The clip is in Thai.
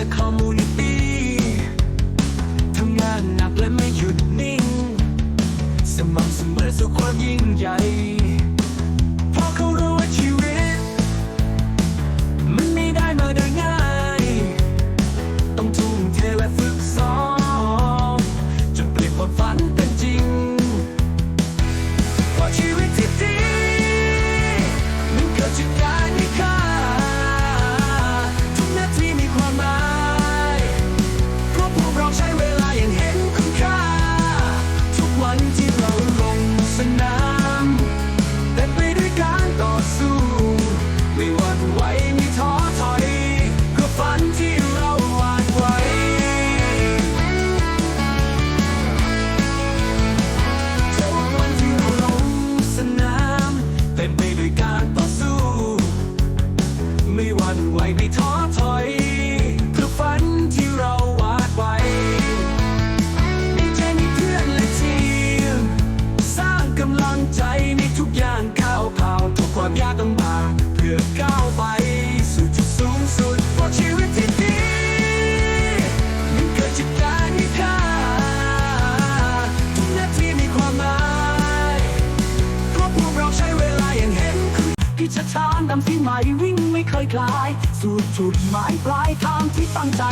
ในคอมมูนิตี้ทำงานหนักและไม่หยุดนิ่ง สม่ำเสมอสู่ความยิ่งใหญ่ การต่อสู้ ไม่หวั่นไหวไม่ท้อถอย พิชชานนำที่ใหม่วิ่งไม่เคยคลาย สู่จุดหมายปลายทางที่ตั้งใจ